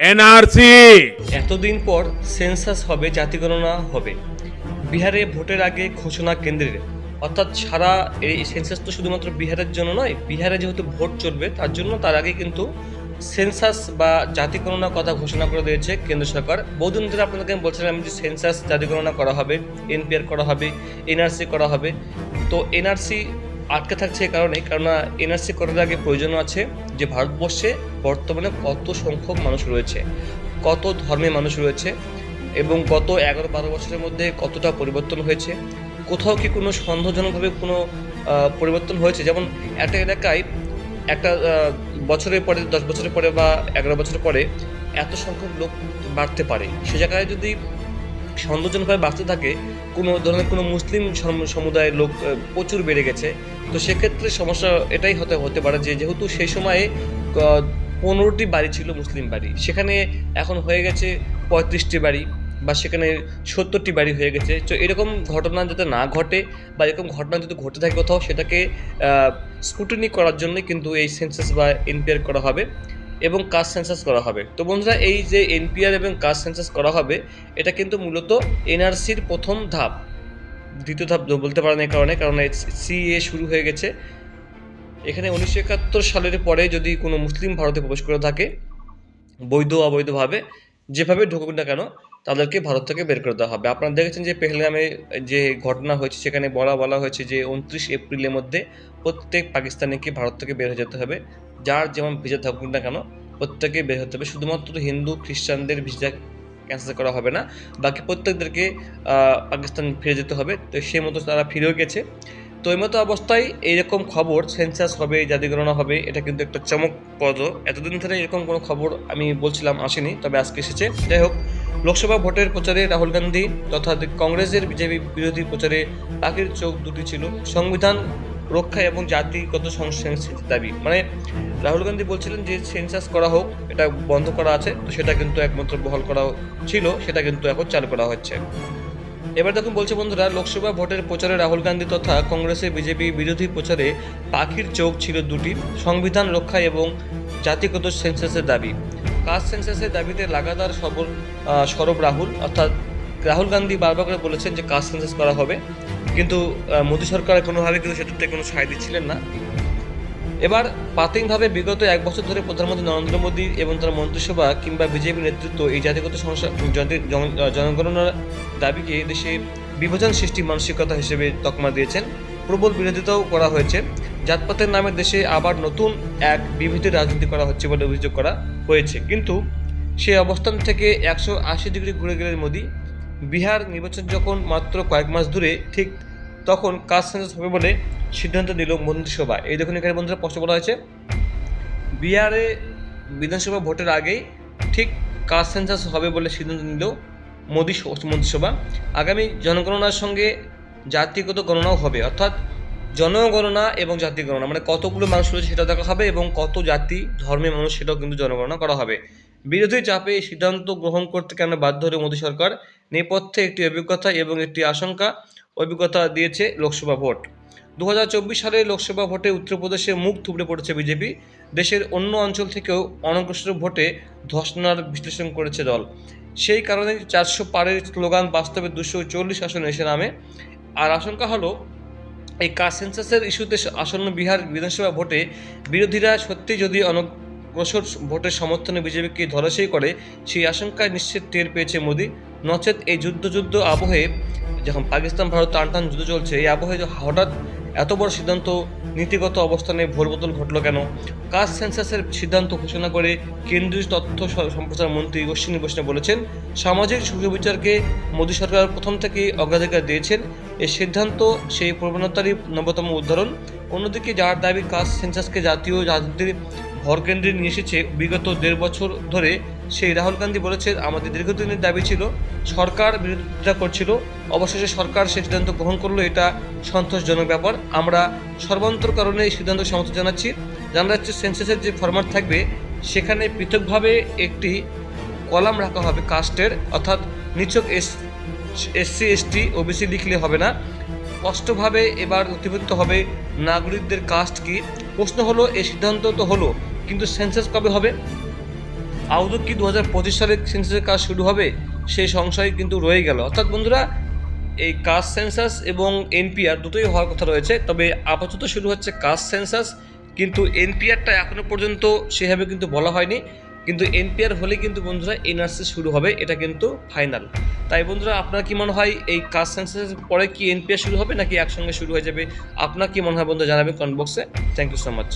NRC. এতদিন পর census হবে, জাতিগণনা হবে। বিহারে ভোটের আগে ঘোষণা কেন্দ্রের। অর্থাৎ সারা এই সেন্সাস তো শুধুমাত্র বিহারের জন্য নয়, বিহারে যেহেতু ভোট চলবে, তার জন্য তার আগে কিন্তু সেন্সাস বা জাতিগণনার কথা ঘোষণা করে দিয়েছে কেন্দ্র সরকার। বহুদিন ধরে আপনাদেরকে আমি বলছিলাম যে সেন্সাস জাতিগণনা করা হবে, এনপিআর করা হবে, এনআরসি করা হবে। তো এনআরসি আটকে থাকছে এই কারণে কেননা এনআরসি করার আগে প্রয়োজন আছে যে ভারতবর্ষে বর্তমানে কত সংখ্যক মানুষ রয়েছে, কত ধর্মের মানুষ রয়েছে এবং গত এগারো বারো বছরের মধ্যে কতটা পরিবর্তন হয়েছে, কোথাও কি কোনো সন্দেহজনকভাবে কোনো পরিবর্তন হয়েছে? যেমন একটা এলাকায় একটা বছরের পরে, দশ বছরের পরে বা এগারো বছরের পরে এত সংখ্যক লোক বাড়তে পারে। সে জায়গায় যদি সন্দেহজনকভাবে বাঁচতে থাকে, কোনো ধরনের কোনো মুসলিম সম- সমুদায়ের লোক প্রচুর বেড়ে গেছে। তো সেক্ষেত্রে সমস্যা এটাই হতে হতে পারে যে যেহেতু সেই সময়ে পনেরোটি বাড়ি ছিল মুসলিম বাড়ি, সেখানে এখন হয়ে গেছে পঁয়ত্রিশটি বাড়ি বা সেখানে সত্তরটি বাড়ি হয়ে গেছে। তো এরকম ঘটনা যাতে না ঘটে বা এরকম ঘটনা যদি ঘটে থাকে কোথাও, সেটাকে স্কুটিনি করার জন্যই কিন্তু এই সেন্সাস বা এনপিআর করা হবে। এবং কাস্ট সেন্সাস করা হবে। তো বন্ধুরা, এই যে এনপিআর এবং কাস্ট সেন্সাস করা হবে, এটা কিন্তু মূলত এনআরসির প্রথম ধাপ। দ্বিতীয় ধাপ বলতে পারেন এই কারণে, কারণ সি এ শুরু হয়ে গেছে। এখানে উনিশশো একাত্তর সালের পরে যদি কোনো মুসলিম ভারতে প্রবেশ করে থাকে বৈধ অবৈধভাবে যেভাবে ঢুকুক না কেন তাদেরকে ভারত থেকে বের করে দেওয়া হবে। আপনারা দেখেছেন যে পেহলগামে যে ঘটনা হয়েছে, সেখানে বলা বলা হয়েছে যে উনত্রিশ এপ্রিলের মধ্যে প্রত্যেক পাকিস্তানিকে ভারত থেকে বের হয়ে যেতে হবে। যার যেমন ভিসা থাকুক না কেন প্রত্যেকে বের হতে হবে। শুধুমাত্র হিন্দু, খ্রিস্টানদের ভিসা ক্যান্সেল করা হবে না, বাকি প্রত্যেকদেরকে পাকিস্তান ফিরে যেতে হবে। তো সেই মতো তারা ফিরেও গেছে। তো এই মতো অবস্থায় এইরকম খবর সেন্সাস হবে জাতিগণনা হবে, এটা কিন্তু একটা চমকপ্রদ। এতদিন ধরে এরকম কোনো খবর আমি বলছিলাম আসেনি, তবে আজকে এসেছে। যাই হোক লোকসভা ভোটের প্রচারে রাহুল গান্ধী তথা কংগ্রেসের বিজেপি বিরোধী প্রচারে পাখির চোখ দুটি ছিল। সংবিধান রক্ষা এবং জাতিগত সংস্কৃতির দাবি। মানে রাহুল গান্ধী বলছিলেন যে সেন্সাস করা হোক, এটা বন্ধ করা আছে, তো সেটা কিন্তু একমাত্র বহাল করা ছিল, সেটা কিন্তু এখন চালু করা হচ্ছে। এবার দেখুন বলছে বন্ধুরা, লোকসভা ভোটের প্রচারে রাহুল গান্ধী তথা কংগ্রেসের বিজেপি বিরোধী প্রচারে পাখির চোখ ছিল দুটি, সংবিধান রক্ষা এবং জাতিগত সেন্সাসের দাবি। কাস্ট সেন্সাসের দাবিতে লাগাতার সবল সরব রাহুল, অর্থাৎ রাহুল গান্ধী বারবার করে বলেছেন যে কাস্ট সেন্সাস করা হবে। কিন্তু মোদী সরকার কোনোভাবে কিন্তু সেটাতে কোনো সায় দিচ্ছিলেন না। এবার প্রাথমিকভাবে বিগত এক বছর ধরে প্রধানমন্ত্রী নরেন্দ্র মোদী এবং তার মন্ত্রিসভা কিংবা বিজেপি নেতৃত্ব এই জাতিগত সমস্যা জনগণনার দাবিকে দেশে বিভাজন সৃষ্টি মানসিকতা হিসেবে তকমা দিয়েছেন। প্রবল বিরোধিতাও করা হয়েছে। জাতপাতের নামে দেশে আবার নতুন এক বিভেদের রাজনীতি করা হচ্ছে বলে অভিযোগ করা হয়েছে। কিন্তু সেই অবস্থান থেকে একশো আশি ডিগ্রি ঘুরে গেলেন মোদী। বিহার নির্বাচন যখন মাত্র কয়েক মাস দূরে ঠিক তখন কাস্ট সেন্সাস হবে বলে সিদ্ধান্ত নিল মন্ত্রিসভা এই দেখুন এখানে বন্ধুরা প্রশ্ন বলা হয়েছে। বিহারে বিধানসভা ভোটের আগেই ঠিক কাস্ট সেন্সাস হবে বলে সিদ্ধান্ত নিল মোদী মন্ত্রিসভা আগামী জনগণনার সঙ্গে জাতিগত গণনাও হবে। অর্থাৎ জনগণনা এবং জাতি গণনা মানে কতগুলো মানুষ রয়েছে সেটা দেখা হবে এবং কত জাতি ধর্মের মানুষ সেটাও কিন্তু জনগণনা করা হবে। বিরোধী চাপে এই সিদ্ধান্ত গ্রহণ করতে কেন বাধ্য হলো মোদী সরকার? নেপথ্যে একটি অভিজ্ঞতা এবং একটি আশঙ্কা অভিজ্ঞতা দিয়েছে লোকসভা ভোট। দু সালের লোকসভা ভোটে উত্তরপ্রদেশে মুখ থুবড়ে পড়েছে বিজেপি। দেশের অন্য অঞ্চল থেকেও অনগ্রসর ভোটে ধর্ষণার বিশ্লেষণ করেছে দল। সেই কারণে চারশো পারের স্লোগান বাস্তবে দুশো চল্লিশ আসনে এসে নামে। আর আশঙ্কা হলো এই কাস্ট সেন্সাসের ইস্যুতে আসন্ন বিহার বিধানসভা ভোটে বিরোধীরা সত্যি যদি অনগ্রসর ভোটের সমর্থনে বিজেপিকে ধরাশায়ী করে, সেই আশঙ্কায় নিশ্চিত টের পেয়েছে মোদি। নচেত এই যুদ্ধ যুদ্ধ আবহে যখন পাকিস্তান, ভারত টান টান যুদ্ধ চলছে, এই আবহে হঠাৎ এত বড় সিদ্ধান্ত নীতিগত অবস্থানে ভোলবদল ঘটল কেন? কাস্ট সেন্সাসের সিদ্ধান্ত ঘোষণা করে কেন্দ্রীয় তথ্য সম্প্রচার মন্ত্রী অশ্বিনী বৈষ্ণব বলেছেন, সামাজিক সুবিচারকে মোদী সরকার প্রথম থেকেই অগ্রাধিকার দিয়েছেন। এই সিদ্ধান্ত সেই প্রবণতারই নবতম উদাহরণ। অন্যদিকে যার দাবি কাস্ট সেন্সাসকে জাতীয় রাজনীতির ভরকেন্দ্রে নিয়ে এসেছে, বিগত দেড় বছর ধরে সেই রাহুল গান্ধী বলেছেন আমাদের দীর্ঘদিনের দাবি ছিল, সরকার বিরোধিতা করছিল, অবশেষে সরকার সেই সিদ্ধান্ত গ্রহণ করল, এটা সন্তোষজনক ব্যাপার। আমরা সর্বান্তর কারণে এই সিদ্ধান্ত সমর্থন জানাচ্ছি, জানা যাচ্ছে সেন্সাসের যে ফরম্যাট থাকবে, সেখানে পৃথকভাবে একটি কলাম রাখা হবে কাস্টের, অর্থাৎ নিচক এস, এসসি, এসটি, ওবিসি লিখলে হবে না। স্পষ্টভাবে এবার নথিভুক্ত হবে নাগরিকদের কাস্ট কি? প্রশ্ন হলো, এই সিদ্ধান্ত তো হলো, কিন্তু সেন্সাস কবে হবে? আদৌ কি দু হাজার পঁচিশ সালে সেন্সাসের কাজ শুরু হবে? সেই সংশয় কিন্তু রয়ে গেল। অর্থাৎ বন্ধুরা, এই কাস্ট সেন্সাস এবং এনপিআর দুটোই হওয়ার কথা রয়েছে। তবে আপাতত শুরু হচ্ছে কাস্ট সেন্সাস কিন্তু এনপিআরটা এখনও পর্যন্ত সেভাবে কিন্তু বলা হয়নি। কিন্তু এনপিআর হলে কিন্তু বন্ধুরা এনআরসি শুরু হবে, এটা কিন্তু ফাইনাল তাই বন্ধুরা, আপনার কি মনে হয়, এই কাস্ট সেন্সাসের পরে কি এনপিআর শুরু হবে নাকি একসঙ্গে শুরু হয়ে যাবে? আপনার কি মনে হয় বন্ধু জানাবেন কমেন্ট বক্সে থ্যাংক ইউ সো মাচ